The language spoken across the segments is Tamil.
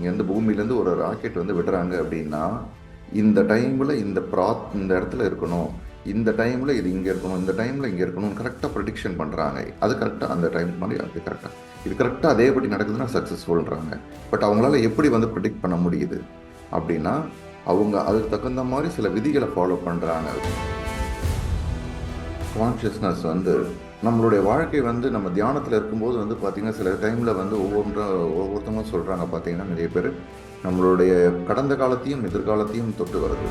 இங்கேருந்து பூமியிலேருந்து ஒரு ராக்கெட் வந்து விடுறாங்க அப்படின்னா இந்த டைமில் இந்த ப்ராத் இந்த இடத்துல இருக்கணும் இந்த டைமில் இது இங்கே இருக்கணும் இந்த டைமில் இங்கே இருக்கணும் கரெக்டாக ப்ரடிக்ஷன் பண்ணுறாங்க அது கரெக்டாக அந்த டைம் மாதிரி அது கரெக்டாக இது கரெக்டாக அதேபடி நடக்குதுன்னா சக்ஸஸ்ஃபுல்ன்றாங்க பட் அவங்களால எப்படி வந்து ப்ரிடிக்ட் பண்ண முடியுது அப்படின்னா அவங்க அதுக்கு தகுந்த மாதிரி சில விதிகளை ஃபாலோ பண்ணுறாங்க கான்ஷியஸ்னஸ் வந்து நம்மளுடைய வாழ்க்கை வந்து நம்ம தியானத்தில் இருக்கும்போது வந்து பார்த்திங்கன்னா சில டைமில் வந்து ஒவ்வொன்றும் ஒவ்வொருத்தவங்களும் சொல்கிறாங்க பார்த்தீங்கன்னா நிறைய பேர் நம்மளுடைய கடந்த காலத்தையும் எதிர்காலத்தையும் தொட்டு வருது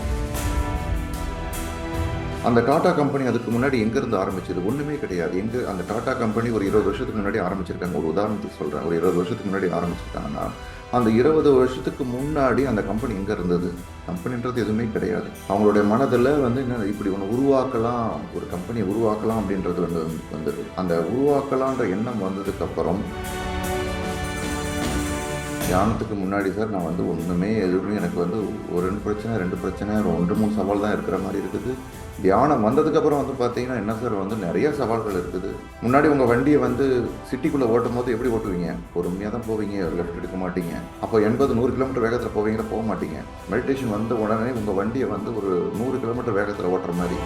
அந்த டாடா கம்பெனி அதுக்கு முன்னாடி எங்கேருந்து ஆரம்பிச்சது? ஒன்றுமே கிடையாது. எங்கே அந்த டாடா கம்பெனி ஒரு இருபது வருஷத்துக்கு முன்னாடி ஆரம்பிச்சிருக்காங்க. ஒரு உதாரணத்துக்கு சொல்கிறேன் ஒரு இருபது வருஷத்துக்கு முன்னாடி ஆரம்பிச்சிருக்காங்கன்னா அந்த இருபது வருஷத்துக்கு முன்னாடி அந்த கம்பெனி எங்கே இருந்தது? கம்பெனின்றது எதுவுமே கிடையாது. அவங்களுடைய மனதில் வந்து என்ன இப்படி ஒன்று உருவாக்கலாம் ஒரு கம்பெனியை உருவாக்கலாம் அப்படின்றது வந்து வந்தது. அந்த உருவாக்கலான்ற எண்ணம் வந்ததுக்கப்புறம் தியானத்துக்கு முன்னாடி சார் நான் வந்து ஒன்றுமே எதுவுமே எனக்கு வந்து ஒரு ரெண்டு பிரச்சனை ரெண்டு பிரச்சனை ஒன்று மூணு சவால் தான் இருக்கிற மாதிரி இருக்குது. தியானம் வந்ததுக்கப்புறம் வந்து பார்த்தீங்கன்னா என்ன சார் வந்து நிறைய சவால்கள் இருக்குது. முன்னாடி உங்கள் வண்டியை வந்து சிட்டிக்குள்ளே ஓட்டும் போது எப்படி ஓட்டுவீங்க? பொறுமையாக தான் போவீங்க லெஃப்ட் எடுக்க மாட்டீங்க. அப்போ எண்பது நூறு கிலோமீட்டர் வேகத்தில் போவீங்களா? போக மாட்டீங்க. மெடிடேஷன் வந்த உடனே உங்கள் வண்டியை வந்து ஒரு நூறு கிலோமீட்டர் வேகத்தில் ஓட்டுற மாதிரி.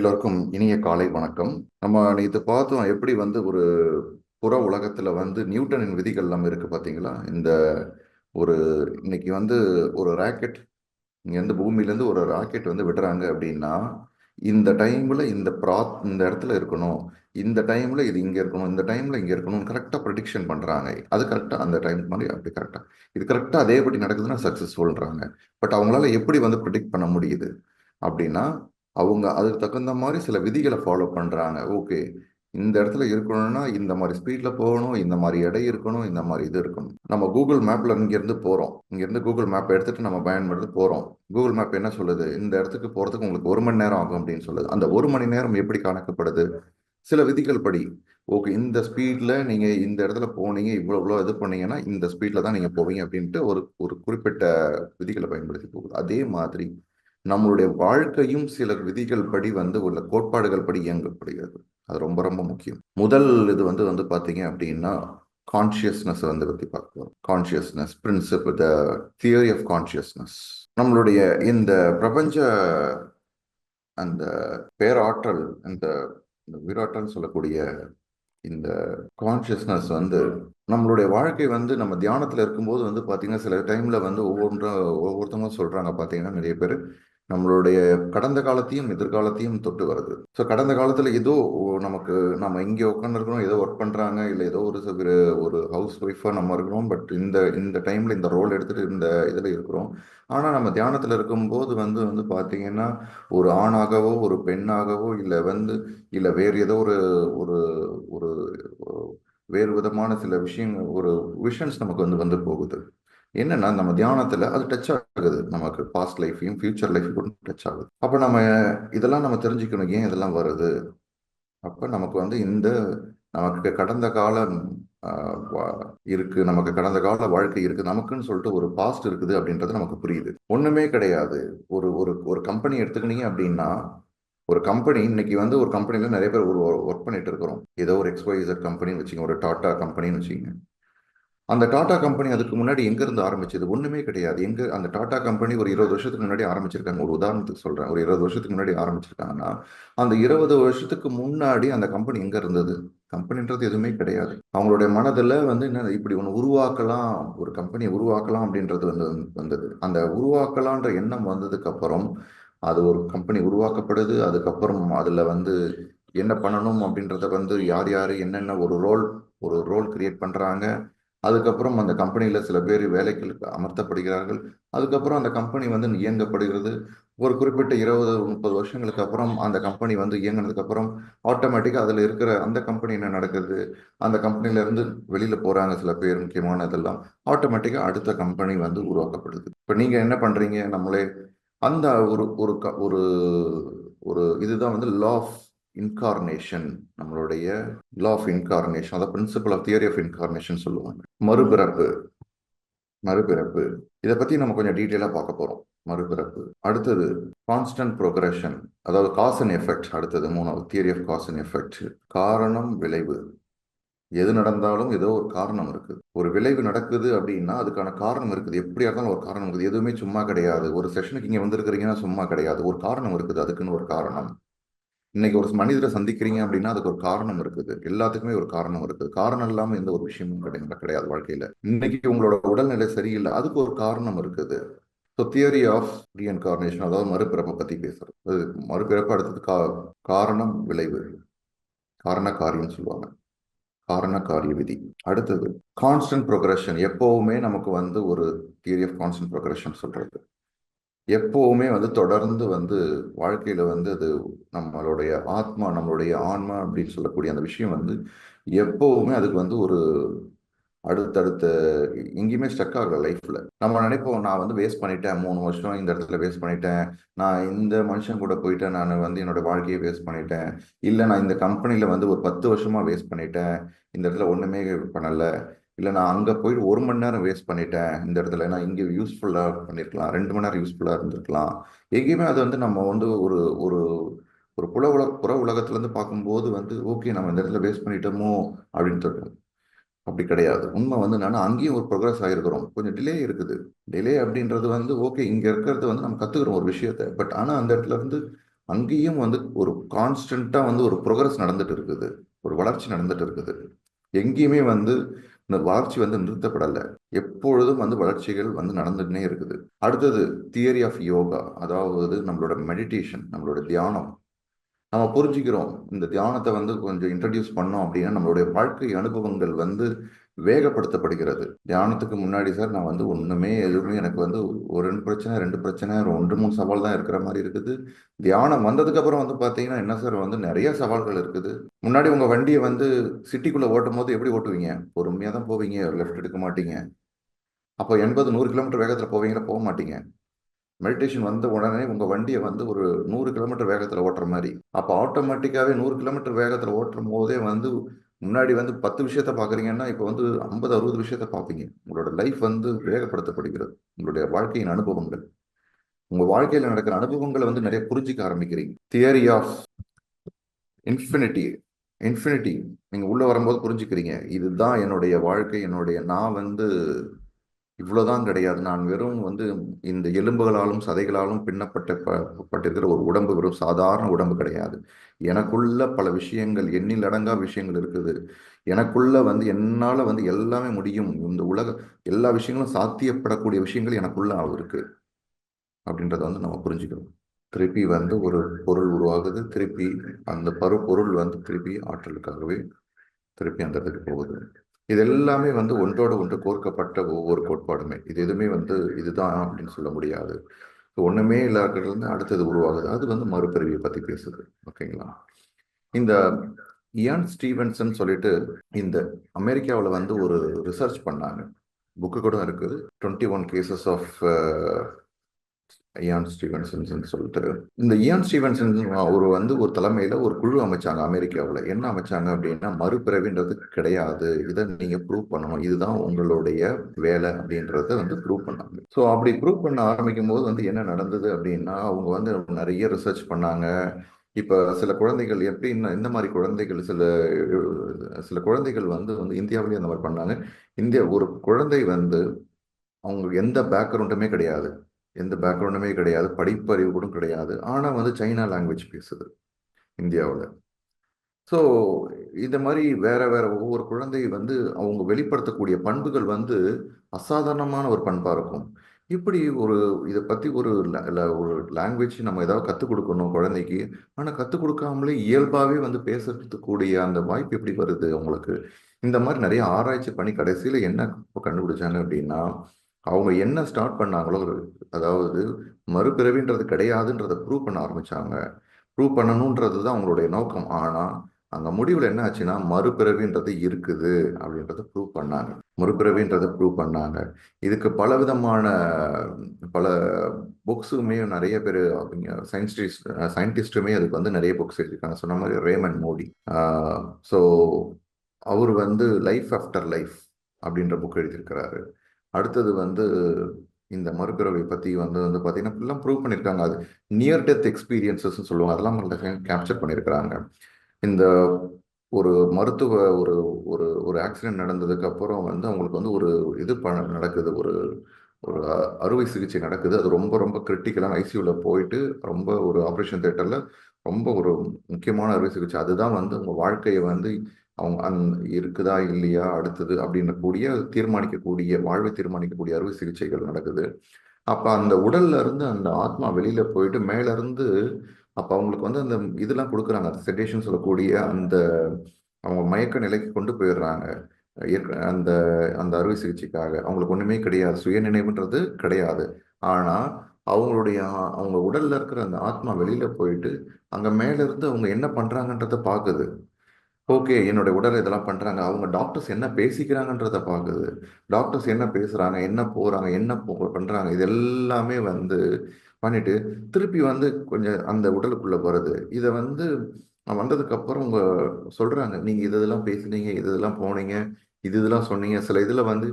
எல்லோருக்கும் இனிய காலை வணக்கம். நம்ம நேற்று பார்த்தோம் எப்படி வந்து ஒரு புற உலகத்தில் வந்து நியூட்டனின் விதிகள் எல்லாம் இருக்குது பார்த்தீங்களா இந்த ஒரு இன்னைக்கு வந்து ஒரு ராக்கெட் இங்கேருந்து பூமியிலேருந்து ஒரு ராக்கெட் வந்து விடுறாங்க அப்படின்னா இந்த டைமில் இந்த ப்ராத் இந்த இடத்துல இருக்கணும் இந்த டைமில் இது இங்கே இருக்கணும் இந்த டைமில் இங்கே இருக்கணும் கரெக்டாக ப்ரெடிக்ஷன் பண்ணுறாங்க அது கரெக்டாக அந்த டைம் மாதிரி அப்படி கரெக்டாக இது கரெக்டாக அதேபடி நடக்குதுன்னா சக்ஸஸ்ஃபுல்ன்றாங்க பட் அவங்களால எப்படி வந்து ப்ரிடிக்ட் பண்ண முடியுது? அப்படின்னா அவங்க அதுக்கு தகுந்த மாதிரி சில விதிகளை ஃபாலோ பண்ணுறாங்க ஓகே இந்த இடத்துல இருக்கணும்னா இந்த மாதிரி ஸ்பீடில் போகணும் இந்த மாதிரி எடை இருக்கணும் இந்த மாதிரி இது இருக்கணும். நம்ம கூகுள் மேப்பில் இங்கேருந்து போகிறோம் இங்கேருந்து கூகுள் மேப் எடுத்துகிட்டு நம்ம பயன்படுத்தி போகிறோம் கூகுள் மேப் என்ன சொல்லுது? இந்த இடத்துக்கு போகிறதுக்கு உங்களுக்கு ஒரு மணி நேரம் ஆகும் அப்படின்னு சொல்லுது. அந்த ஒரு மணி நேரம் எப்படி கணக்கப்படுது? சில விதிகள் படி. ஓகே இந்த ஸ்பீடில் நீங்கள் இந்த இடத்துல போனீங்க இவ்வளோ இவ்வளோ இது பண்ணீங்கன்னா இந்த ஸ்பீடில் தான் நீங்கள் போவீங்க அப்படின்ட்டு ஒரு ஒரு குறிப்பிட்ட விதிகளை பயன்படுத்தி போகுது. அதே மாதிரி நம்மளுடைய வாழ்க்கையும் சில விதிகள் படி வந்து உள்ள கோட்பாடுகள் படி இயங்கப்படுகிறது அது ரொம்ப ரொம்ப முக்கியம். முதல் இது வந்து வந்து பார்த்தீங்க அப்படின்னா கான்சியஸ்னஸ் வந்து பற்றி பார்க்கலாம் consciousness principle the theory of consciousness நம்மளுடைய இந்த பிரபஞ்ச அந்த பேராற்றல் அந்த விராற்றல் சொல்லக்கூடிய இந்த கான்சியஸ்னஸ் வந்து நம்மளுடைய வாழ்க்கை வந்து நம்ம தியானத்தில் இருக்கும்போது வந்து பார்த்தீங்கன்னா சில டைமில் வந்து ஒவ்வொன்றும் ஒவ்வொருத்தவங்க சொல்கிறாங்க பார்த்தீங்கன்னா நிறைய பேர் நம்மளுடைய கடந்த காலத்தையும் எதிர்காலத்தையும் தொட்டு வருது ஸோ கடந்த காலத்தில் ஏதோ நமக்கு நம்ம இங்கே உட்காந்துருக்கிறோம் ஏதோ ஒர்க் பண்ணுறாங்க இல்லை ஏதோ ஒரு ஒரு ஹவுஸ் ஒய்ஃபாக நம்ம இருக்கிறோம் பட் இந்த இந்த டைமில் இந்த ரோல் எடுத்துகிட்டு இந்த இதில் இருக்கிறோம். ஆனால் நம்ம தியானத்தில் இருக்கும்போது வந்து வந்து பார்த்தீங்கன்னா ஒரு ஆணாகவோ ஒரு பெண்ணாகவோ இல்லை வந்து இல்லை வேறு ஏதோ ஒரு ஒரு ஒரு வேறு விதமான சில விஷயங்கள் ஒரு விஷன்ஸ் நமக்கு வந்து வந்து போகுது. என்னன்னா நம்ம தியானத்துல அது டச் ஆகுது. நமக்கு பாஸ்ட் லைஃபையும் ஃபியூச்சர் லைஃபையும் கூட டச் ஆகுது. அப்ப நம்ம இதெல்லாம் நம்ம தெரிஞ்சுக்கணும். ஏன் இதெல்லாம் வருது? அப்ப நமக்கு வந்து இந்த நமக்கு கடந்த காலம் இருக்கு. நமக்கு கடந்த கால வாழ்க்கை இருக்கு. நமக்குன்னு சொல்லிட்டு ஒரு பாஸ்ட் இருக்குது அப்படின்றது நமக்கு புரியுது. ஒண்ணுமே கிடையாது. ஒரு ஒரு ஒரு கம்பெனி எடுத்துக்கினீங்க அப்படின்னா ஒரு கம்பெனி இன்னைக்கு வந்து ஒரு கம்பெனில நிறைய பேர் ஒரு ஒர்க் பண்ணிட்டு இருக்கிறோம். ஏதோ ஒரு எக்ஸ்பைசர் கம்பெனின்னு வச்சுங்க ஒரு டாட்டா கம்பெனின்னு வச்சுங்க அந்த டாடா கம்பெனி அதுக்கு முன்னாடி எங்கேருந்து ஆரம்பிச்சது? ஒன்றுமே கிடையாது. எங்கே அந்த டாடா கம்பெனி ஒரு இருபது வருஷத்துக்கு முன்னாடி ஆரம்பிச்சிருக்காங்க. ஒரு உதாரணத்துக்கு சொல்கிறேன் ஒரு இருபது வருஷத்துக்கு முன்னாடி ஆரம்பிச்சிருக்காங்கன்னா அந்த இருபது வருஷத்துக்கு முன்னாடி அந்த கம்பெனி எங்கே இருந்தது? கம்பெனின்றது எதுவுமே கிடையாது. அவங்களுடைய மனதில் வந்து என்ன இப்படி ஒன்று உருவாக்கலாம் ஒரு கம்பெனியை உருவாக்கலாம் அப்படின்றது வந்து வந்தது. அந்த உருவாக்கலான்ற எண்ணம் வந்ததுக்கு அப்புறம் அது ஒரு கம்பெனி உருவாக்கப்படுது. அதுக்கப்புறம் அதில் வந்து என்ன பண்ணணும் அப்படின்றத வந்து யார் யார் என்னென்ன ஒரு ரோல் ஒரு ரோல் கிரியேட் பண்ணுறாங்க அதுக்கப்புறம் அந்த கம்பெனியில் சில பேர் வேலைகளுக்கு அமர்த்தப்படுகிறார்கள். அதுக்கப்புறம் அந்த கம்பெனி வந்து இயங்கப்படுகிறது. ஒரு குறிப்பிட்ட இருபது முப்பது வருஷங்களுக்கு அப்புறம் அந்த கம்பெனி வந்து இயங்கினதுக்கப்புறம் ஆட்டோமேட்டிக்காக அதில் இருக்கிற அந்த கம்பெனி என்ன நடக்குது? அந்த கம்பெனிலேருந்து வெளியில் போகிறாங்க சில பேர் முக்கியமான இதெல்லாம். ஆட்டோமேட்டிக்காக அடுத்த கம்பெனி வந்து உருவாக்கப்படுது. இப்போ நீங்கள் என்ன பண்ணுறீங்க நம்மளே அந்த ஒரு ஒரு ஒரு ஒரு இதுதான் வந்து லா ஆஃப் இன்கார்னேஷன் நம்மளுடைய லா ஆஃப் இன்கார்னேஷன் அதாவது principle of theory of incarnation சொல்லுவாங்க. மறுபிறப்பு மறுபிறப்பு. இதை பத்தி நம்ம கொஞ்சம் டீட்டெயிலாக பார்க்க போறோம். மறுபிறப்பு. அடுத்தது கான்ஸ்டன்ட் ப்ரோக்ரஷன் அதாவது காஸ் அண்ட் எஃபெக்ட் அடுத்தது மூணாவது theory of cause and effect காரணம் விளைவு. எது நடந்தாலும் ஏதோ ஒரு காரணம் இருக்குது ஒரு விளைவு நடக்குது அப்படின்னா அதுக்கான காரணம் இருக்குது. எப்படியா இருந்தாலும் ஒரு காரணம் இருக்குது. எதுவுமே சும்மா கிடையாது. ஒரு செஷனுக்கு இங்கே வந்திருக்கிறீங்கன்னா சும்மா கிடையாது. ஒரு காரணம் இருக்குது. அதுக்குன்னு ஒரு காரணம். இன்னைக்கு ஒரு மனிதரை சந்திக்கிறீங்க அப்படின்னா அதுக்கு ஒரு காரணம் இருக்குது. எல்லாத்துக்குமே ஒரு காரணம் இருக்குது. காரணம் இல்லாம எந்த ஒரு விஷயமும் கிடையாது கிடையாது வாழ்க்கையில. இன்னைக்கு உங்களோட உடல்நிலை சரியில்லை அதுக்கு ஒரு காரணம் இருக்குது. ஸோ தியரி ஆஃப் ரீஎன்கார்னேஷன் அதாவது மறுபிறப்பை பத்தி பேசுறது. மறுபிறப்பு அடுத்தது கா காரணம் விளைவு. காரண காரியம் சொல்லுவாங்க. காரண காரிய விதி. அடுத்தது கான்ஸ்டன்ட் ப்ரோக்ரஷன் எப்பவுமே நமக்கு வந்து ஒரு தியரி ஆஃப் கான்ஸ்டன்ட் ப்ரோக்ரஷன் சொல்றது. எப்போவுமே வந்து தொடர்ந்து வந்து வாழ்க்கையில் வந்து அது நம்மளுடைய ஆத்மா நம்மளுடைய ஆன்மா அப்படின்னு சொல்லக்கூடிய அந்த விஷயம் வந்து எப்போவுமே அதுக்கு வந்து ஒரு அடுத்தடுத்த எங்கேயுமே ஸ்டக் ஆகல லைஃப்ல நம்ம நினைப்போம் நான் வந்து வேஸ்ட் பண்ணிட்டேன் மூணு வருஷம் இந்த இடத்துல வேஸ்ட் பண்ணிட்டேன். நான் இந்த மனுஷன் கூட போயிட்டேன் நான் வந்து என்னோட வாழ்க்கையை வேஸ்ட் பண்ணிட்டேன். இல்லை நான் இந்த கம்பெனியில் வந்து ஒரு பத்து வருஷமா வேஸ்ட் பண்ணிட்டேன். இந்த இடத்துல ஒண்ணுமே பண்ணல. இல்லை நான் அங்கே போயிட்டு ஒரு மணி நேரம் வேஸ்ட் பண்ணிட்டேன் இந்த இடத்துல. நான் இங்கே யூஸ்ஃபுல்லாக பண்ணியிருக்கலாம் ரெண்டு மணி நேரம் யூஸ்ஃபுல்லாக இருந்திருக்கலாம். எங்கேயுமே அது வந்து நம்ம வந்து ஒரு ஒரு ஒரு புல உலக புற உலகத்துலேருந்து பார்க்கும்போது வந்து ஓகே நம்ம இந்த இடத்துல வேஸ்ட் பண்ணிட்டோமோ? அப்படின்னு தோணும். அப்படி கிடையாது. உண்மை வந்து என்னன்னா அங்கேயும் ஒரு ப்ரோக்ரஸ் ஆகிருக்கிறோம் கொஞ்சம் டிலே இருக்குது. டிலே அப்படின்றது வந்து ஓகே இங்கே இருக்கிறது வந்து நம்ம கற்றுக்குறோம் ஒரு விஷயத்த. பட் ஆனால் அந்த இடத்துல இருந்து அங்கேயும் வந்து ஒரு கான்ஸ்டண்ட்டாக வந்து ஒரு ப்ரோக்ரஸ் நடந்துட்டு இருக்குது. ஒரு வளர்ச்சி நடந்துட்டு இருக்குது. எங்கேயுமே வந்து இந்த வளர்ச்சி வந்து நிறுத்தப்படலை. எப்பொழுதும் வந்து வளர்ச்சிகள் வந்து நடந்துகிட்டே இருக்குது. அடுத்தது தியரி ஆஃப் யோகா அதாவது நம்மளோட மெடிடேஷன் நம்மளோட தியானம். நம்ம புரிஞ்சுக்கிறோம் இந்த தியானத்தை வந்து கொஞ்சம் இன்ட்ரடியூஸ் பண்ணோம் அப்படின்னா நம்மளுடைய வாழ்க்கை அனுபவங்கள் வந்து வேகப்படுத்தப்படுகிறது. தியானத்துக்கு முன்னாடி சார் நான் வந்து ஒண்ணுமே எதுவுமே எனக்கு வந்து ஒரு ரெண்டு பிரச்சனை ரெண்டு பிரச்சனை ஒன்று மூணு சவால் தான் இருக்கிற மாதிரி இருக்குது. தியானம் வந்ததுக்கு அப்புறம் வந்து பாத்தீங்கன்னா என்ன சார் வந்து நிறைய சவால்கள் இருக்குது. முன்னாடி உங்க வண்டியை வந்து சிட்டிக்குள்ள ஓட்டும் போது எப்படி ஓட்டுவீங்க? பொறுமையா தான் போவீங்க லெஃப்ட் எடுக்க மாட்டீங்க. அப்போ எண்பது நூறு கிலோமீட்டர் வேகத்துல போவீங்களா? போக மாட்டீங்க. மெடிடேஷன் வந்த உடனே உங்க வண்டியை வந்து ஒரு நூறு கிலோமீட்டர் வேகத்துல ஓட்டுற மாதிரி. அப்போ ஆட்டோமேட்டிக்காவே நூறு கிலோமீட்டர் வேகத்துல ஓட்டும் போதே வந்து முன்னாடி வந்து பத்து விஷயத்த பாக்குறீங்கன்னா இப்போ வந்து ஐம்பது அறுபது விஷயத்த பார்ப்பீங்க. உங்களோட லைஃப் வந்து வேகப்படுத்தப்படுகிறது. உங்களுடைய வாழ்க்கையின் அனுபவங்கள். உங்க வாழ்க்கையில நடக்கிற அனுபவங்களை வந்து நிறைய புரிஞ்சிக்க ஆரம்பிக்கிறீங்க. தியரி ஆஃப் இன்ஃபினிட்டி இன்ஃபினிட்டி நீங்க உள்ள வரும்போது புரிஞ்சுக்கிறீங்க. இதுதான் என்னுடைய வாழ்க்கை என்னுடைய நான் வந்து இவ்வளவுதான் கிடையாது. நான் வெறும் வந்து இந்த எலும்புகளாலும் சதைகளாலும் பின்னப்பட்ட பட்டிருக்கிற ஒரு உடம்பு வெறும் சாதாரண உடம்பு கிடையாது. எனக்குள்ள பல விஷயங்கள் எண்ணில் அடங்கா விஷயங்கள் இருக்குது. எனக்குள்ள வந்து என்னால வந்து எல்லாமே முடியும். இந்த உலக எல்லா விஷயங்களும் சாத்தியப்படக்கூடிய விஷயங்கள் எனக்குள்ள இருக்கு. அப்படின்றத வந்து நம்ம புரிஞ்சுக்கணும். திருப்பி வந்து ஒரு பொருள் உருவாகுது. திருப்பி அந்த பரு பொருள் வந்து திருப்பி ஆற்றலுக்காகவே திருப்பி அந்த இடத்துக்கு போகுது. இது எல்லாமே வந்து ஒன்றோட ஒன்று கோர்க்கப்பட்ட ஒவ்வொரு கோட்பாடுமே. இது எதுவுமே வந்து இதுதான் அப்படின்னு சொல்ல முடியாது. ஒன்றுமே இல்லாதது அடுத்தது உருவாகுது. அது வந்து மறுபிறவியை பற்றி பேசுது. ஓகேங்களா? இந்த இயான் ஸ்டீவன்சன் சொல்லிட்டு இந்த அமெரிக்காவில் வந்து ஒரு ரிசர்ச் பண்ணாங்க. புக்கு கூட இருக்குது twenty one cases of Ian Stevenson சொல்லிட்டு. இந்த இயான் ஸ்டீவன்சன் ஒரு வந்து ஒரு தலைமையில ஒரு குழு அமைச்சாங்க அமெரிக்காவில். என்ன அமைச்சாங்க அப்படின்னா மறுபிறவின்றது கிடையாது. இதை நீங்க ப்ரூவ் பண்ணணும். இதுதான் உங்களுடைய வேலை அப்படின்றத வந்து ப்ரூவ் பண்ணாங்க. ஸோ அப்படி ப்ரூவ் பண்ண ஆரம்பிக்கும் போது வந்து என்ன நடந்தது அப்படின்னா அவங்க வந்து நிறைய ரிசர்ச் பண்ணாங்க. இப்போ சில குழந்தைகள் எப்படி இந்த மாதிரி குழந்தைகள் சில சில குழந்தைகள் வந்து வந்து இந்தியாவிலேயே அந்த மாதிரி பண்ணாங்க. இந்தியா ஒரு குழந்தை வந்து அவங்க எந்த பேக்ரவுண்டுமே கிடையாது. எந்த பேக்ரவுண்டுமே கிடையாது படிப்பறிவு கூட கிடையாது. ஆனால் வந்து சைனா லாங்குவேஜ் பேசுது இந்தியாவில். ஸோ இந்த மாதிரி வேற வேற ஒவ்வொரு குழந்தை வந்து அவங்க வெளிப்படுத்தக்கூடிய பண்புகள் வந்து அசாதாரணமான ஒரு பண்பாக இருக்கும். இப்படி ஒரு இதை பற்றி ஒரு ஒரு லாங்குவேஜ் நம்ம ஏதாவது கற்றுக் கொடுக்கணும் குழந்தைக்கு. ஆனால் கற்றுக் கொடுக்காமலே இயல்பாகவே வந்து பேசுறதுக்கூடிய அந்த வாய்ப்பு எப்படி வருது அவங்களுக்கு? இந்த மாதிரி நிறைய ஆராய்ச்சி பண்ணி கடைசியில் என்ன கண்டுபிடிச்சாங்க அப்படின்னா அவங்க என்ன ஸ்டார்ட் பண்ணாங்களோ அதாவது மறுபிறவின்றது கிடையாதுன்றதை ப்ரூவ் பண்ண ஆரம்பித்தாங்க ப்ரூவ் பண்ணணுன்றது தான் அவங்களுடைய நோக்கம். ஆனால் அந்த முடிவில் என்ன ஆச்சுன்னா மறுபிறவின்றது இருக்குது அப்படின்றத ப்ரூவ் பண்ணாங்க. மறுபிறவின்றதை ப்ரூவ் பண்ணாங்க. இதுக்கு பல விதமான பல புக்ஸுமே நிறைய பேர் அவங்க சயின்டிஸ்ட் சயின்டிஸ்ட்டுமே அதுக்கு வந்து நிறைய புக்ஸ் எழுதியிருக்காங்க. சொன்ன மாதிரி ரேமன் மோடி ஸோ அவர் வந்து லைஃப் ஆஃப்டர் லைஃப் அப்படின்ற புக் எழுதியிருக்கிறாரு. அடுத்தது வந்து இந்த மறுபிறவை பற்றி வந்து வந்து பார்த்தீங்கன்னா ஃபுல்லாக ப்ரூவ் பண்ணியிருக்காங்க அது நியர் டெத் எக்ஸ்பீரியன்சஸ் சொல்லுவாங்க. அதெல்லாம் கேப்சர் பண்ணியிருக்கிறாங்க இந்த ஒரு மருத்துவ ஒரு ஒரு ஒரு ஆக்சிடென்ட் நடந்ததுக்கு அப்புறம் வந்து அவங்களுக்கு வந்து ஒரு இது ப நடக்குது. ஒரு ஒரு அறுவை சிகிச்சை நடக்குது. அது ரொம்ப ரொம்ப கிரிட்டிக்கலான ஐசியூவில் போயிட்டு ரொம்ப ஒரு ஆப்ரேஷன் தேட்டரில் ரொம்ப ஒரு முக்கியமான அறுவை சிகிச்சை. அதுதான் வந்து அவங்க வாழ்க்கையை வந்து அவங்க அந் இருக்குதா இல்லையா? அடுத்தது அப்படின்னு கூடிய தீர்மானிக்கக்கூடிய வாழ்வை தீர்மானிக்கக்கூடிய அறுவை சிகிச்சைகள் நடக்குது. அப்போ அந்த உடல்ல இருந்து அந்த ஆத்மா வெளியில போயிட்டு மேலேருந்து அப்போ அவங்களுக்கு வந்து அந்த இதெல்லாம் கொடுக்குறாங்க. அந்த செடேஷன் சொல்லக்கூடிய அந்த அவங்க மயக்க நிலைக்கு கொண்டு போயிடுறாங்க. அந்த அந்த அறுவை சிகிச்சைக்காக. அவங்களுக்கு ஒண்ணுமே கிடையாது. சுய நினைவுன்றது கிடையாது. ஆனா அவங்களுடைய அவங்க உடல்ல இருக்கிற அந்த ஆத்மா வெளியில போயிட்டு அங்க மேல இருந்து அவங்க என்ன பண்றாங்கன்றத பாக்குது ஓகே என்னோட உடல் இதெல்லாம் பண்ணுறாங்க அவங்க டாக்டர்ஸ் என்ன பேசிக்கிறாங்கன்றத பார்க்குது டாக்டர்ஸ் என்ன பேசுகிறாங்க என்ன போகிறாங்க என்ன போ பண்ணுறாங்க இது எல்லாமே வந்து பண்ணிட்டு திருப்பி வந்து கொஞ்சம் அந்த உடலுக்குள்ளே வருது. இதை வந்து வந்ததுக்கப்புறம் உங்க சொல்கிறாங்க நீங்கள் இது இதெல்லாம் பேசுனீங்க இது இதெல்லாம் போனீங்க இது இதெல்லாம் சொன்னீங்க. சில இதில் வந்து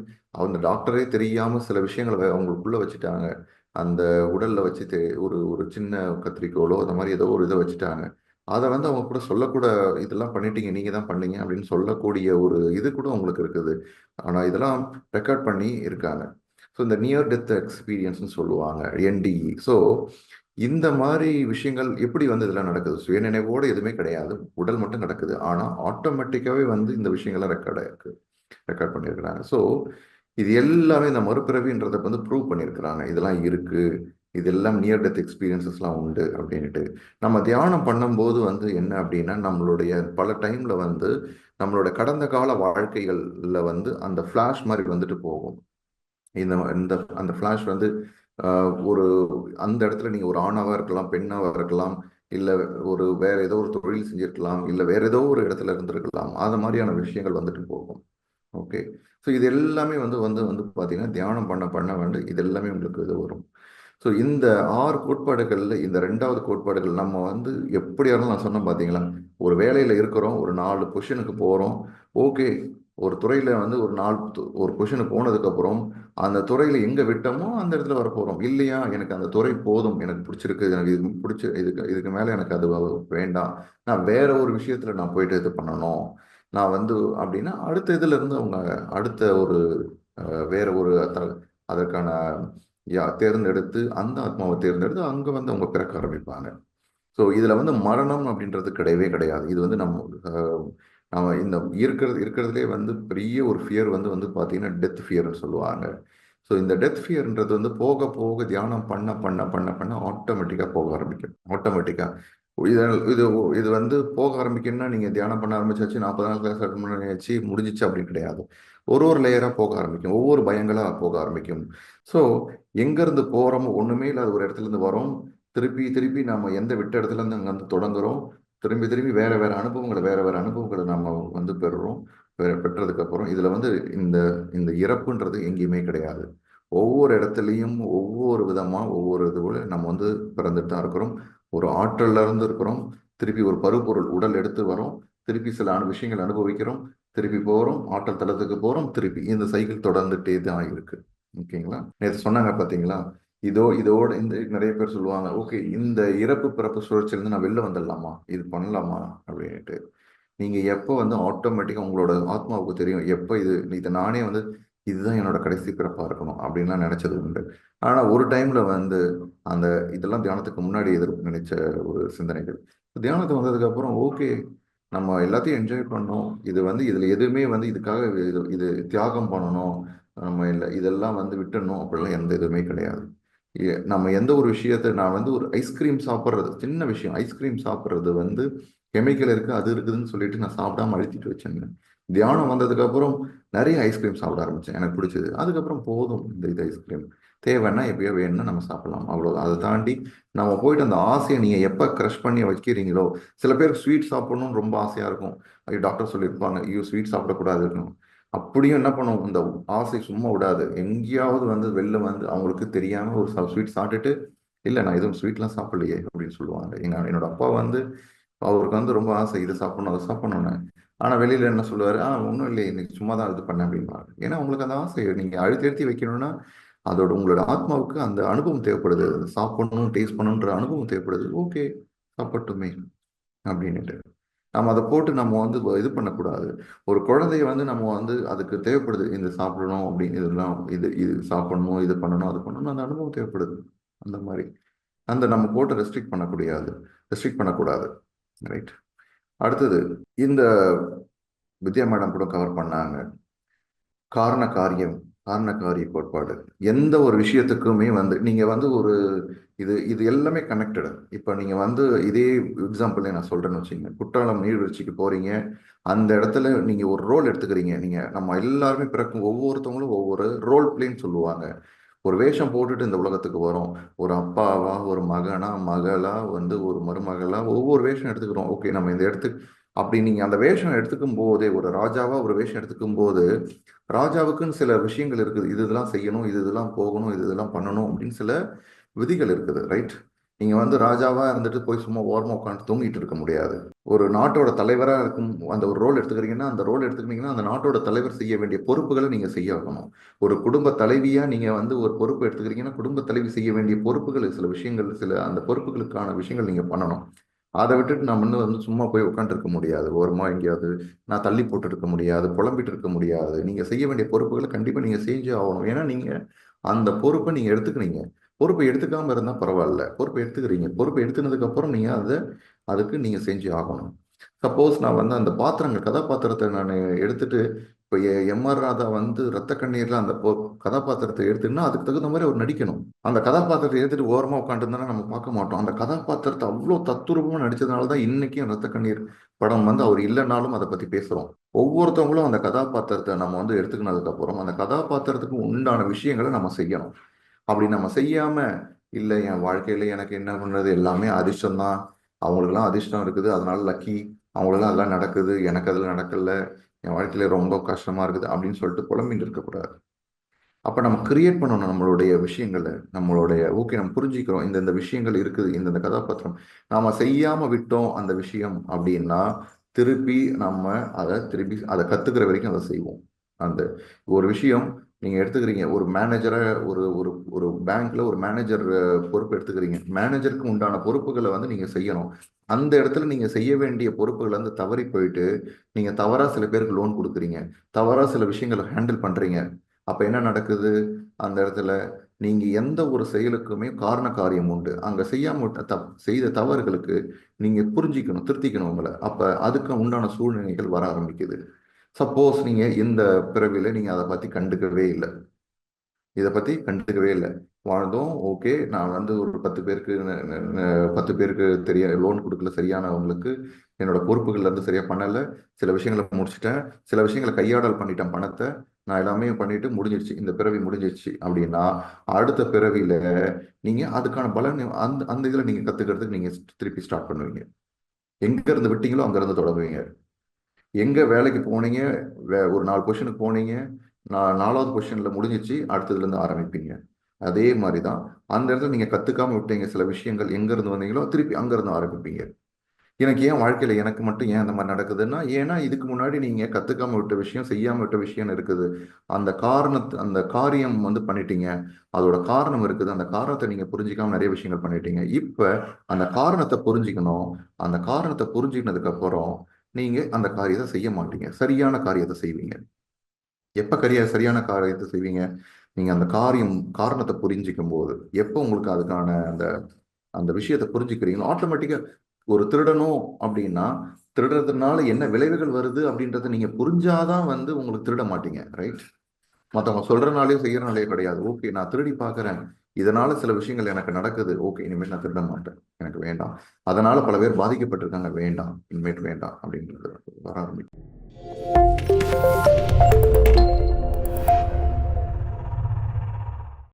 அந்த டாக்டரே தெரியாமல் சில விஷயங்களை அவங்களுக்குள்ளே வச்சுட்டாங்க. அந்த உடலில் வச்சு ஒரு ஒரு சின்ன கத்திரிக்கோலோ அந்த மாதிரி ஏதோ ஒரு இதை வச்சுட்டாங்க. அதை வந்து அவங்க கூட சொல்லக்கூட இதெல்லாம் பண்ணிட்டீங்க நீங்கள் தான் பண்ணீங்க அப்படின்னு சொல்லக்கூடிய ஒரு இது கூட உங்களுக்கு இருக்குது. ஆனால் இதெல்லாம் ரெக்கார்ட் பண்ணி இருக்காங்க. ஸோ இந்த நியர் டெத் எக்ஸ்பீரியன்ஸ்னு சொல்லுவாங்க என்டிஇ ஸோ இந்த மாதிரி விஷயங்கள் எப்படி வந்து இதெல்லாம் நடக்குது? சுயநினைவோடு எதுவுமே கிடையாது உடல் மட்டும் நடக்குது. ஆனால் ஆட்டோமேட்டிக்காகவே வந்து இந்த விஷயங்கள்லாம் ரெக்கார்ட் ஆயிருக்கு ரெக்கார்ட் பண்ணியிருக்கிறாங்க. ஸோ இது எல்லாமே இந்த மறுபிறவின்றதை வந்து ப்ரூவ் பண்ணியிருக்கிறாங்க. இதெல்லாம் இருக்குது இதெல்லாம் நியர் டெத் எக்ஸ்பீரியன்சஸ்லாம் உண்டு அப்படின்ட்டு நம்ம தியானம் பண்ணும்போது வந்து என்ன அப்படின்னா நம்மளுடைய பல டைமில் வந்து நம்மளோட கடந்த கால வாழ்க்கைகளில் வந்து அந்த ஃப்ளாஷ் மாதிரி வந்துட்டு போகும். இந்த இந்த அந்த ஃப்ளாஷ் வந்து ஒரு அந்த இடத்துல நீங்கள் ஒரு ஆணாவாக இருக்கலாம் பெண்ணாக இருக்கலாம் இல்லை ஒரு வேற ஏதோ ஒரு தொழில் செஞ்சிருக்கலாம் இல்லை வேற ஏதோ ஒரு இடத்துல இருந்திருக்கலாம் அது மாதிரியான விஷயங்கள் வந்துட்டு போகும். ஓகே ஸோ இது எல்லாமே வந்து வந்து வந்து பார்த்தீங்கன்னா தியானம் பண்ண பண்ண வந்து இது எல்லாமே உங்களுக்கு இது வரும். ஸோ இந்த ஆறு கோட்பாடுகளில் இந்த ரெண்டாவது கோட்பாடுகள் நம்ம வந்து எப்படி இருந்தாலும் நான் சொன்னேன் பார்த்தீங்களா ஒரு வேலையில் இருக்கிறோம் ஒரு நாலு பொஷனுக்கு போகிறோம் ஓகே ஒரு துறையில் வந்து ஒரு நாலு ஒரு பொஷனுக்கு போனதுக்கப்புறம் அந்த துறையில் எங்கே விட்டோமோ அந்த இடத்துல வர போகிறோம் இல்லையா? எனக்கு அந்த துறை போதும். எனக்கு பிடிச்சிருக்கு. எனக்கு இது பிடிச்சி இதுக்கு இதுக்கு மேலே எனக்கு அது வேண்டாம். நான் வேற ஒரு விஷயத்தில் நான் போயிட்டு இது பண்ணணும். நான் வந்து அப்படின்னா அடுத்த இதுலேருந்து அவங்க அடுத்த ஒரு வேற ஒரு அதற்கான யா தேர்ந்தெடுத்து அந்த ஆத்மாவை தேர்ந்தெடுத்து அங்கே வந்து அவங்க பிறக்க ஆரம்பிப்பாங்க. ஸோ இதில் வந்து மரணம் அப்படின்றது கிடையவே கிடையாது. இது வந்து நம்ம நம்ம இந்த இருக்கிறது இருக்கிறதுலே வந்து பெரிய ஒரு ஃபியர் வந்து வந்து பார்த்தீங்கன்னா டெத் ஃபியர்னு சொல்லுவாங்க. ஸோ இந்த டெத் ஃபியர்ன்றது வந்து போக போக தியானம் பண்ண பண்ண பண்ண பண்ண ஆட்டோமேட்டிக்காக போக ஆரம்பிக்கும். ஆட்டோமேட்டிக்காக இது இது இது வந்து போக ஆரம்பிக்கணும்னா நீங்கள் தியானம் பண்ண ஆரம்பிச்சாச்சு நாற்பது நாள் கிளாஸ் அட்டன் பண்ணியாச்சு முடிஞ்சிச்சு அப்படின்னு கிடையாது. ஒரு ஒரு லேயராக போக ஆரம்பிக்கும். ஒவ்வொரு பயங்களாக போக ஆரம்பிக்கும். ஸோ எங்கேருந்து போகிறோமோ ஒன்றுமே இல்லாத ஒரு இடத்துலேருந்து வரோம். திருப்பி திருப்பி நம்ம எந்த விட்ட இடத்துலேருந்து அங்கே வந்து தொடங்குறோம். திரும்பி திரும்பி வேறு வேறு அனுபவங்களை வேறு வேறு அனுபவங்களை நம்ம வந்து பெறுறோம். வேறு பெற்றதுக்கப்புறம் இதில் வந்து இந்த இந்த இறப்புன்றது எங்கேயுமே கிடையாது. ஒவ்வொரு இடத்துலையும் ஒவ்வொரு விதமாக ஒவ்வொரு இது நம்ம வந்து பிறந்துட்டு தான் இருக்கிறோம். ஒரு ஆற்றல்ல இருந்து இருக்கிறோம். திருப்பி ஒரு பருப்பொருள் உடல் எடுத்து வரோம். திருப்பி சில விஷயங்கள் அனுபவிக்கிறோம். திருப்பி போகிறோம் ஆற்றல் தளத்துக்கு போகிறோம் திருப்பி இந்த சைக்கிள் தொடர்ந்துட்டே தான் இருக்குது ஓகேங்களா? நேற்று சொன்னாங்க பார்த்தீங்களா இதோ இதோட இந்த நிறைய பேர் சொல்லுவாங்க ஓகே இந்த இறப்பு பிறப்பு சுழற்சியிலேருந்து நான் வெளில வந்துடலாமா? இது பண்ணலாமா? அப்படின்ட்டு நீங்கள் எப்போ வந்து ஆட்டோமேட்டிக்காக உங்களோட ஆத்மாவுக்கு தெரியும் எப்போ இது இதை நானே வந்து இதுதான் என்னோட கடைசி பிறப்பாக இருக்கணும் அப்படின்லாம் நினைச்சது உண்டு. ஆனால் ஒரு டைமில் வந்து அந்த இதெல்லாம் தியானத்துக்கு முன்னாடி எதிர்ப்பு நினைச்ச ஒரு சிந்தனைகள். தியானத்துக்கு வந்ததுக்கப்புறம் ஓகே நம்ம எல்லாத்தையும் என்ஜாய் பண்ணோம். இது வந்து இதில் எதுவுமே வந்து இதுக்காக இது இது தியாகம் பண்ணணும். நம்ம இல்லை இதெல்லாம் வந்து விட்டணும் அப்படிலாம் எந்த இதுவுமே கிடையாது. நம்ம எந்த ஒரு விஷயத்த நான் வந்து ஒரு ஐஸ்கிரீம் சாப்பிட்றது சின்ன விஷயம் ஐஸ்கிரீம் சாப்பிட்றது வந்து கெமிக்கல் இருக்கு அது இருக்குதுன்னு சொல்லிட்டு நான் சாப்பிடாம அழுத்திட்டு வச்சேங்க. தியானம் வந்ததுக்கப்புறம் நிறைய ஐஸ்கிரீம் சாப்பிட ஆரம்பித்தேன் எனக்கு பிடிச்சது. அதுக்கப்புறம் போதும் இந்த இது ஐஸ்கிரீம் தேவைன்னா எப்பயோ வேணும்னா நம்ம சாப்பிடலாம் அவ்வளோ அதை தாண்டி நம்ம போயிட்டு அந்த ஆசையை நீங்கள் எப்போ க்ரஷ் பண்ணி வைக்கிறீங்களோ சில பேருக்கு ஸ்வீட் சாப்பிடணும்னு ரொம்ப ஆசையாக இருக்கும். ஐயோ டாக்டர் சொல்லியிருப்பாங்க ஐயோ ஸ்வீட் சாப்பிடக்கூடாது இருக்கணும் அப்படியும் என்ன பண்ணும்? இந்த ஆசை சும்மா விடாது. எங்கேயாவது வந்து வெளில வந்து அவங்களுக்கு தெரியாம ஒரு ஸ்வீட் சாப்பிட்டுட்டு இல்லை நான் எதுவும் ஸ்வீட்லாம் சாப்பிடலையே அப்படின்னு சொல்லுவாங்க. எங்க என்னோட அப்பா வந்து அவருக்கு வந்து ரொம்ப ஆசை இதை சாப்பிடணும் அதை சாப்பிடணும்னு. ஆனால் வெளியில் என்ன சொல்லுவார்? ஆ ஒன்றும் இல்லை இன்னைக்கு சும்மா தான் இது பண்ணேன் அப்படின்பாரு ஏன்னா உங்களுக்கு அந்த ஆசை நீங்கள் அழுத்தி அழுத்தி வைக்கணும்னா அதோட உங்களோட ஆத்மாவுக்கு அந்த அனுபவம் தேவைப்படுது. சாப்பிடணும் டேஸ்ட் பண்ணணுன்ற அனுபவம் தேவைப்படுது. ஓகே சாப்பிட்டுமே அப்படின்னுட்டு. நம்ம அதை போட்டு நம்ம வந்து இது பண்ணக்கூடாது. ஒரு குழந்தைய வந்து நம்ம வந்து அதுக்கு தேவைப்படுது இந்த சாப்பிடணும் அப்படின்னு இதெல்லாம் இது இது சாப்பிடணும் இது பண்ணணும் அது பண்ணணும் அந்த அனுபவம் தேவைப்படுது. அந்த மாதிரி. அந்த நம்ம போட்டு ரெஸ்ட்ரிக்ட் பண்ணக்கூடாது ரெஸ்ட்ரிக்ட் பண்ணக்கூடாது. ரைட் அடுத்தது இந்த வித்யா மேடம் கூட கவர் பண்ணாங்க. காரண காரியம் காரண காரிய கோட்பாடு. எந்த ஒரு விஷயத்துக்குமே வந்து நீங்கள் வந்து ஒரு இது இது எல்லாமே கனெக்டடு இப்போ நீங்கள் வந்து இதே எக்ஸாம்பிளே நான் சொல்கிறேன்னு வச்சுங்க குற்றாலம் நீர்வீழ்ச்சிக்கு போகிறீங்க அந்த இடத்துல நீங்கள் ஒரு ரோல் எடுத்துக்கிறீங்க. நீங்கள் நம்ம எல்லாருமே பிறக்கும் ஒவ்வொருத்தவங்களும் ஒவ்வொரு ரோல் பிளேன்னு சொல்லுவாங்க. ஒரு வேஷம் போட்டுட்டு இந்த உலகத்துக்கு வரோம். ஒரு அப்பாவா ஒரு மகனா மகளா வந்து ஒரு மருமகளா ஒவ்வொரு வேஷம் எடுத்துக்கிறோம். ஓகே நம்ம இந்த இடத்துக்கு அப்படி நீங்கள் அந்த வேஷம் எடுத்துக்கும் போதே ஒரு ராஜாவா ஒரு வேஷம் எடுத்துக்கும் போது ராஜாவுக்குன்னு சில விஷயங்கள் இருக்குது. இது இதெல்லாம் செய்யணும் இது இதெல்லாம் போகணும் இது இதெல்லாம் பண்ணணும் அப்படின்னு சில விதிகள் இருக்குது ரைட் நீங்கள் வந்து ராஜாவாக இருந்துட்டு போய் சும்மா ஓரமாக உட்காந்து தூங்கிட்டு இருக்க முடியாது. ஒரு நாட்டோட தலைவராக இருக்கும் அந்த ஒரு ரோல் எடுத்துக்கிறீங்கன்னா அந்த ரோல் எடுத்துக்கிட்டீங்கன்னா அந்த நாட்டோட தலைவர் செய்ய வேண்டிய பொறுப்புகளை நீங்கள் செய்ய ஆகணும் ஒரு குடும்ப தலைவியாக நீங்கள் வந்து ஒரு பொறுப்பு எடுத்துக்கிறீங்கன்னா குடும்ப தலைவி செய்ய வேண்டிய பொறுப்புகள் சில விஷயங்கள் சில அந்த பொறுப்புகளுக்கான விஷயங்கள் நீங்கள் பண்ணணும். அதை விட்டுட்டு நான் இன்னும் வந்து சும்மா போய் உட்காந்துருக்க முடியாது. ஓரமாக எங்கேயாவது நான் தள்ளி போட்டு இருக்க முடியாது புலம்பிட்டு இருக்க முடியாது. நீங்கள் செய்ய வேண்டிய பொறுப்புகளை கண்டிப்பாக நீங்கள் செஞ்சே ஆகணும். ஏன்னா நீங்கள் அந்த பொறுப்பை நீங்கள் எடுத்துக்கினீங்க பொறுப்பை எடுத்துக்காமல் இருந்தால் பரவாயில்ல. பொறுப்பை எடுத்துக்கிறீங்க. பொறுப்பை எடுத்துனதுக்கப்புறம் நீங்கள் அதை அதுக்கு நீங்கள் செஞ்சு ஆகணும். சப்போஸ் நான் வந்து அந்த பாத்திரங்கள் கதாபாத்திரத்தை நான் எடுத்துட்டு இப்போ எம்ஆர் ராதா வந்து ரத்த கண்ணீரில் அந்த கதாபாத்திரத்தை எடுத்துன்னா அதுக்கு தகுந்த மாதிரி அவர் நடிக்கணும். அந்த கதாபாத்திரத்தை எடுத்துட்டு ஓரமாக உட்காந்துருந்தா நம்ம பார்க்க மாட்டோம். அந்த கதாபாத்திரத்தை அவ்வளோ தத்துரூபமா நடித்ததுனால தான் இன்னைக்கும் ரத்த கண்ணீர் படம் வந்து அவர் இல்லைனாலும் அதை பற்றி பேசுறோம். ஒவ்வொருத்தவங்களும் அந்த கதாபாத்திரத்தை நம்ம வந்து எடுத்துக்கினதுக்கப்புறம் அந்த கதாபாத்திரத்துக்கு உண்டான விஷயங்களை நம்ம செய்யணும். அப்படி நம்ம செய்யாம இல்லை என் வாழ்க்கையில எனக்கு என்ன பண்ணுறது எல்லாமே அதிர்ஷ்டம் தான் அவங்களுக்குலாம் அதிர்ஷ்டம் இருக்குது. அதனால லக்கி அவங்களுக்குலாம் அதெல்லாம் நடக்குது. எனக்கு அதில் நடக்கல. என் வாழ்க்கையில ரொம்ப கஷ்டமா இருக்குது அப்படின்னு சொல்லிட்டு புலம்பின்னு இருக்கக்கூடாது. அப்போ நம்ம கிரியேட் பண்ணணும் நம்மளுடைய விஷயங்களை நம்மளுடைய ஓகே நம்ம புரிஞ்சுக்கிறோம். இந்த இந்த விஷயங்கள் இருக்குது. இந்த இந்த கதாபாத்திரம். நாம செய்யாம விட்டோம் அந்த விஷயம் அப்படின்னா திருப்பி நம்ம அதை திருப்பி அதை கத்துக்கிற வரைக்கும் அதை செய்வோம். அந்த ஒரு விஷயம் நீங்கள் எடுத்துக்கிறீங்க. ஒரு மேனேஜரை ஒரு ஒரு ஒரு பேங்க்கில் ஒரு மேனேஜர் பொறுப்பு எடுத்துக்கிறீங்க. மேனேஜருக்கு உண்டான பொறுப்புகளை வந்து நீங்கள் செய்யணும். அந்த இடத்துல நீங்கள் செய்ய வேண்டிய பொறுப்புகளை வந்து தவறி போயிட்டு நீங்கள் தவறாக சில பேருக்கு லோன் கொடுக்குறீங்க. தவறாக சில விஷயங்களை ஹேண்டில் பண்ணுறீங்க அப்போ என்ன நடக்குது? அந்த இடத்துல நீங்கள் எந்த ஒரு செயலுக்குமே காரண காரியம் உண்டு. அங்க செய்யாம செய்த தவறுகளுக்கு நீங்கள் புரிஞ்சிக்கணும் திருத்திக்கணும் உங்களை. அப்போ அதுக்கு உண்டான சூழ்நிலைகள் வர ஆரம்பிக்குது. சப்போஸ் நீங்கள் இந்த பிறவியில் நீங்கள் அதை பற்றி கண்டுக்கவே இல்லை. இதை பற்றி கண்டுக்கவே இல்லை. வாழ்ந்தோம் ஓகே நான் வந்து ஒரு பத்து பேருக்கு பத்து பேருக்கு தெரிய லோன் கொடுக்கல சரியானவங்களுக்கு என்னோட பொறுப்புகள்ல இருந்து சரியாக பண்ணலை. சில விஷயங்களை முடிச்சிட்டேன். சில விஷயங்களை கையாடல் பண்ணிட்டேன் பணத்தை. நான் எல்லாமே பண்ணிட்டு முடிஞ்சிருச்சு. இந்த பிறவி முடிஞ்சிருச்சு அப்படின்னா அடுத்த பிறவியில நீங்க அதுக்கான பலன் அந்த அந்த இதில் நீங்க கத்துக்கிறதுக்கு நீங்க திருப்பி ஸ்டார்ட் பண்ணுவீங்க. எங்க இருந்து விட்டீங்களோ அங்க இருந்து தொடங்குவீங்க. எங்கே வேலைக்கு போனீங்க? வே ஒரு நாலு பொசிஷனுக்கு போனீங்க. நான் நாலாவது பொசிஷன்ல முடிஞ்சிச்சு. அடுத்ததுலேருந்து ஆரம்பிப்பீங்க. அதே மாதிரி தான் அந்த இடத்துல நீங்கள் கற்றுக்காமல் விட்டீங்க. சில விஷயங்கள் எங்கேருந்து வந்தீங்களோ திருப்பி அங்கேருந்து ஆரம்பிப்பீங்க. எனக்கு ஏன் வாழ்க்கையில் எனக்கு மட்டும் ஏன் அந்த மாதிரி நடக்குதுன்னா ஏன்னா இதுக்கு முன்னாடி நீங்கள் கற்றுக்காமல் விட்ட விஷயம் செய்யாமல் விட்ட விஷயம் இருக்குது. அந்த காரணத்து அந்த காரியம் வந்து பண்ணிட்டீங்க. அதோட காரணம் இருக்குது. அந்த காரணத்தை நீங்கள் புரிஞ்சிக்காமல் நிறைய விஷயங்கள் பண்ணிட்டீங்க. இப்போ அந்த காரணத்தை புரிஞ்சிக்கணும். அந்த காரணத்தை புரிஞ்சிக்கினதுக்கப்புறம் நீங்கள் நீங்க அந்த காரியத்தை செய்ய மாட்டீங்க. சரியான காரியத்தை செய்வீங்க. எப்ப கரிய சரியான காரியத்தை செய்வீங்க? நீங்க அந்த காரியம் காரணத்தை புரிஞ்சிக்கும் போது எப்போ உங்களுக்கு அதுக்கான அந்த அந்த விஷயத்தை புரிஞ்சுக்கிறீங்களோ ஆட்டோமேட்டிக்கா ஒரு திருடணும் அப்படின்னா திருடுறதுனால என்ன விளைவுகள் வருது அப்படின்றத நீங்க புரிஞ்சாதான் வந்து உங்களுக்கு திருட மாட்டீங்க ரைட் மற்றவங்க சொல்றனாலே செய்கிறனாலே கிடையாது. ஓகே நான் திருடி பாக்குறேன் இதனால சில விஷயங்கள் எனக்கு நடக்குது. ஓகே இனிமேல் நான் திருட மாட்டேன். எனக்கு வேண்டாம். அதனால பல பேர் பாதிக்கப்பட்டிருக்காங்க. வேண்டாம். இனிமேட் வேண்டாம் அப்படின்றது வர ஆரம்பிக்கும்